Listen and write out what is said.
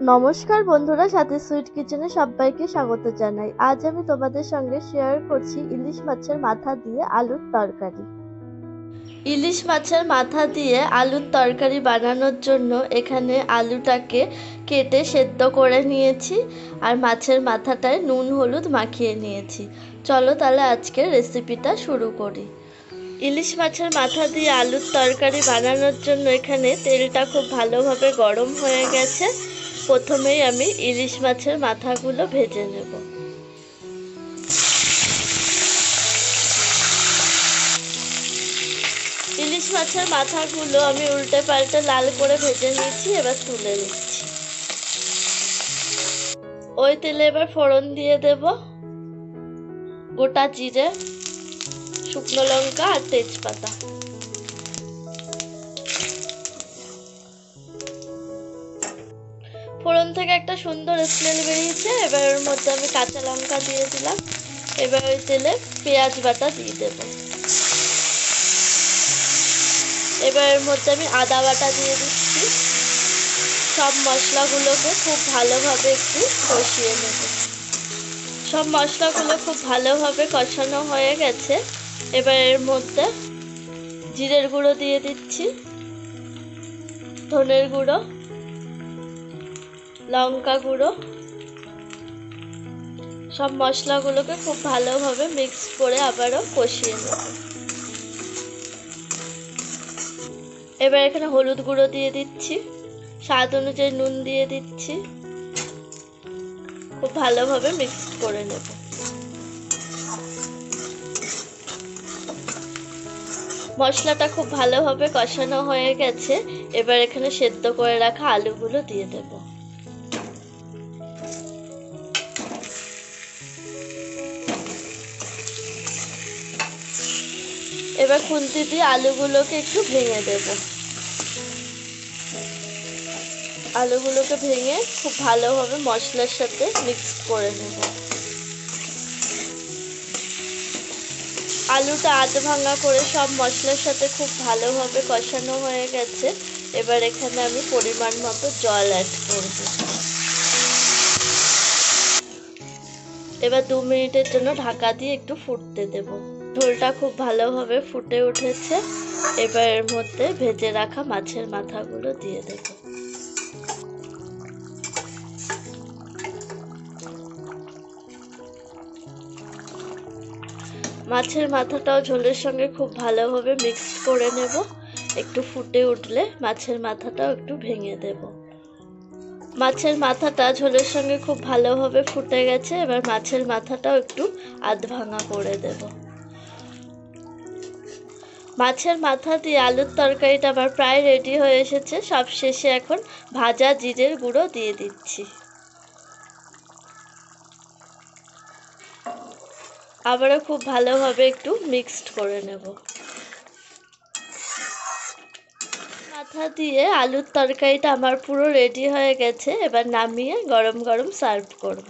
নমস্কার বন্ধুরা, সাথে সুইট কিচেনে সবাইকে স্বাগত জানাই। আজ আমি তোমাদের সঙ্গে শেয়ার করছি ইলিশ মাছের মাথা দিয়ে আলুর তরকারি। ইলিশ মাছের মাথা দিয়ে আলুর তরকারি বানানোর জন্য এখানে আলুটাকে কেটে সেদ্ধ করে নিয়েছি আর মাছের মাথাটায় নুন, হলুদ মাখিয়ে নিয়েছি। চলো তাহলে আজকের রেসিপিটা শুরু করি। ইলিশ মাছের মাথা দিয়ে আলুর তরকারি বানানোর জন্য এখানে তেলটা খুব ভালোভাবে গরম হয়ে গেছে। প্রথমেই আমি ইলিশ মাছের মাথাগুলো ভেজে নেব। ইলিশ মাছের মাথাগুলো আমি উল্টে পাল্টে লাল করে ভেজে নিয়েছি, এবার তুলে নিচ্ছি। ওই তেলে এবার ফোড়ন দিয়ে দেব। গোটা জিরে, শুকনো লঙ্কা আর তেজপাতা। ফোড়ন থেকে একটা সুন্দর স্মেল বেরিয়েছে। এবার ওর মধ্যে আমি কাঁচা লঙ্কা দিয়ে দিলাম। এবার ওই তেলে পেঁয়াজ বাটা দিয়ে দেবো। এবার এর মধ্যে আমি আদা বাটা দিয়ে দিচ্ছি। সব মশলাগুলোকে খুব ভালোভাবে একটু কষিয়ে নেব। সব মশলাগুলো খুব ভালোভাবে কষানো হয়ে গেছে। এবার এর মধ্যে জিরের গুঁড়ো দিয়ে দিচ্ছি। ধনের গুঁড়ো। লঙ্কা গুঁড়ো। সব মশলাগুলোকে খুব ভালোভাবে মিক্স করে আবারও কষিয়ে নেব। এবার এখানে হলুদ গুঁড়ো দিয়ে দিচ্ছি। স্বাদ অনুযায়ী নুন দিয়ে দিচ্ছি। খুব ভালোভাবে মিক্স করে নেব। মশলাটা খুব ভালোভাবে কষানো হয়ে গেছে। এবার এখানে সেদ্ধ করে রাখা আলুগুলো দিয়ে দেব। এবার খুন্তি দিয়ে আলুগুলোকে একটু ভেঙে দেব। আলুগুলোকে ভেঙে খুব ভালোভাবে মশলার সাথে মিক্স করে নেব। আলুটা আধ ভাঙা করে সব মশলার সাথে খুব ভালোভাবে কষানো হয়ে গেছে। এবার এখানে আমি পরিমাণ মতো জল অ্যাড করব। এবার দু মিনিটের জন্য ঢাকা দিয়ে একটু ফুটতে দেব। ঝোলটা খুব ভালোভাবে ফুটে উঠেছে। এবার এর মধ্যে ভেজে রাখা মাছের মাথাগুলো দিয়ে দেব। মাছের মাথাটাও ঝোলের সঙ্গে খুব ভালোভাবে মিক্স করে নেব। একটু ফুটে উঠলে মাছের মাথাটাও একটু ভেঙে দেব। মাছের মাথাটা ঝোলের সঙ্গে খুব ভালোভাবে ফুটে গেছে। এবার মাছের মাথাটাও একটু আধ ভাঙা করে দেব। মাছের মাথা দিয়ে আলুর তরকারিটা আমার প্রায় রেডি হয়ে এসেছে। সব শেষে এখন ভাজা জিরের গুঁড়ো দিয়ে দিচ্ছি। আবারও খুব ভালোভাবে একটু মিক্সড করে নেব। মাথা দিয়ে আলুর তরকারিটা আমার পুরো রেডি হয়ে গেছে। এবার নামিয়ে গরম গরম সার্ভ করব।